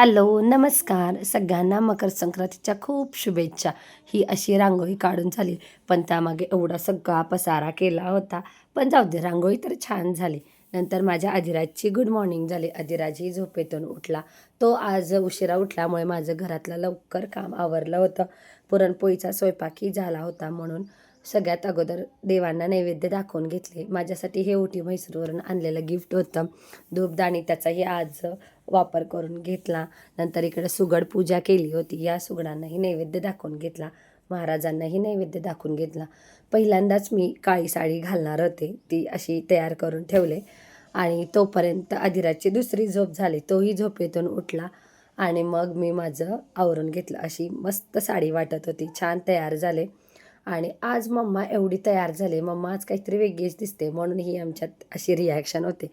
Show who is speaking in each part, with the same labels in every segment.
Speaker 1: Hello नमस्कार. सगळ्यांना मकर संक्रांतीच्या खूप शुभेच्छा. ही अशी रांगोळी काढून झाली. पण त्यामागे एवढा सगळा पसारा केला होता. पण जाऊ दे रांगोळी तर छान झाली. नंतर माझ्या अधिराजची गुड मॉर्निंग झाली. अधिराजही झोपेतून उठला. तो आज उशिरा उठल्यामुळे माझं घरातलं लवकर काम आवरलं होतं. पुरणपोळीचा स्वयंपाकही झाला होता म्हणून सगळ्यात अगोदर देवांना नैवेद्य दाखवून घेतले. माझ्यासाठी हे ओटी म्हैसूरवरून आणलेलं गिफ्ट होतं. धूपदाणी त्याचाही आज वापर करून घेतला. नंतर इकडे सुगड पूजा केली होती. या सुगडांनाही नैवेद्य दाखवून घेतला. महाराजांनाही नैवेद्य दाखवून घेतला. पहिल्यांदाच मी काळी साडी घालणार होते. ती अशी तयार करून ठेवले. आणि तोपर्यंत अधिराजची दुसरी झोप झाली. तोही झोपेतून उठला. आणि मग मी माझं आवरून घेतलं. अशी मस्त साडी वाटत होती. छान तयार झाले. आणि आज मम्मा एवढी तयार झाली. मम्मा आज काहीतरी वेगळीच दिसते म्हणून ही आमच्यात अशी रिॲक्शन होते.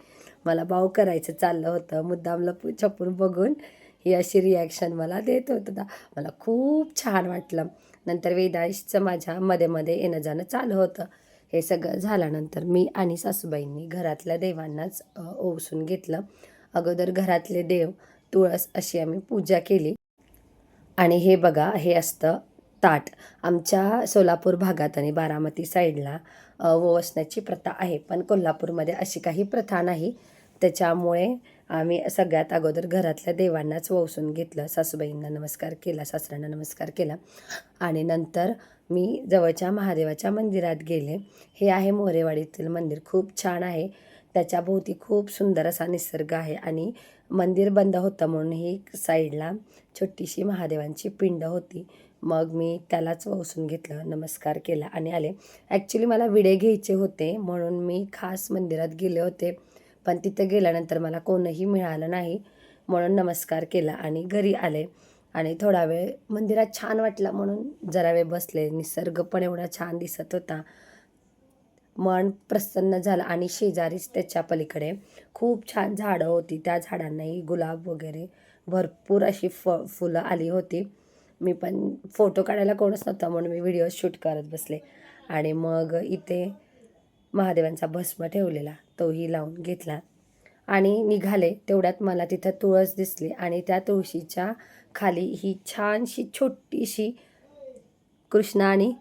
Speaker 1: मला भाऊ करायचं चाललं होतं. मुद्दामला छपून बघून ही अशी रिॲक्शन मला देत होतं मला खूप छान वाटलं. नंतर वेदांशचं माझ्या मध्ये मध्ये येणं जाणं चालू होतं. हे सगळं झाल्यानंतर मी आणि सासूबाईंनी घरातल्या देवांनाच ओसून ओवसून घेतलं. अगोदर घरातले देव तुळस अशी आम्ही पूजा केली. आणि हे बघा हे असतं ताट आमच्या सोलापूर भागात आणि बारामती साईडला वसण्याची प्रथा आहे. पण कोल्हापूरमध्ये अशी काही प्रथा नाही. त्याच्यामुळे आम्ही सगळ्यात अगोदर घरातल्या देवांनाच वसून घेतलं. सासूबाईंना नमस्कार केला सासऱ्यांना नमस्कार केला. आणि नंतर मी जवळच्या महादेवाच्या मंदिरात गेले. हे आहे मोरेवाडीतील मंदिर. खूप छान आहे. त्याच्याभोवती खूप सुंदर असा निसर्ग आहे. आणि मंदिर बंद होतं म्हणून ही साईडला छोटीशी महादेवांची पिंड होती. मग मी त्यालाच वसून घेतलं नमस्कार केला आणि आले. ॲक्च्युली मला विडे घ्यायचे होते म्हणून मी खास मंदिरात गेले होते. पण तिथं गेल्यानंतर मला कोणही मिळालं नाही म्हणून नमस्कार केला आणि घरी आले. आणि थोडा वेळ मंदिरात छान वाटला म्हणून जरा वेळ बसले. निसर्ग पण एवढा छान दिसत होता. मन प्रसन्न झालं आणि शेजारीच त्याच्या पलीकडे खूप छान झाडं होती. त्या झाडांनाही गुलाब वगैरे भरपूर अशी फ फुलं आली होती. मी पण फोटो काढायला कोणच नव्हता म्हणून मी व्हिडिओ शूट करत बसले. आणि मग इथे महादेवांचा भस्म ठेवलेला तोही लावून घेतला. आणि निघाले. तेवढ्यात मला तिथं तुळस दिसली आणि त्या तुळशीच्या खाली ही छानशी छोटीशी कृष्ण आणि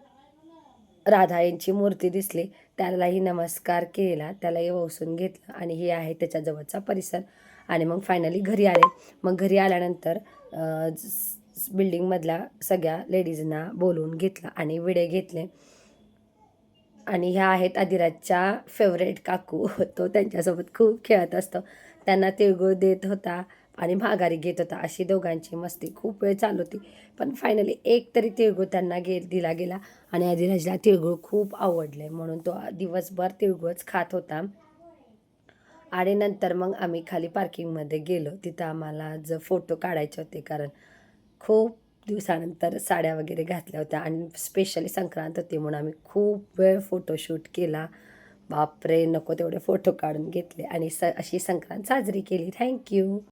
Speaker 1: राधा यांची मूर्ती दिसली. त्यालाही नमस्कार केला. त्यालाही वसून घेतलं आणि हे आहे त्याच्याजवळचा परिसर. आणि मग फायनली घरी आले. मग घरी आल्यानंतर बिल्डिंगमधल्या सगळ्या लेडीजना बोलवून घेतलं आणि विडे घेतले. आणि ह्या आहेत अधिराजच्या फेवरेट काकू. तो त्यांच्यासोबत खूप खेळत असतो. त्यांना तिळगुळ देत होता. आणि माघारी घेत होता. अशी दोघांची मस्ती खूप वेळ चालू होती. पण फायनली एक तरी तिळगुळ त्यांना गे दिला गेला. आणि अधिराजला तिळगुळ खूप आवडले. म्हणून तो दिवसभर तिळगुळच खात होता. आणि नंतर मग आम्ही खाली पार्किंगमध्ये गेलो. तिथं आम्हाला ज फोटो काढायचे होते. कारण खूप दिवसानंतर साड्या वगैरे घातल्या होत्या. आणि स्पेशली संक्रांत होती म्हणून आम्ही खूप वेळ फोटोशूट केला. बापरे नको तेवढे फोटो काढून घेतले. आणि स अशी संक्रांत साजरी केली. थँक्यू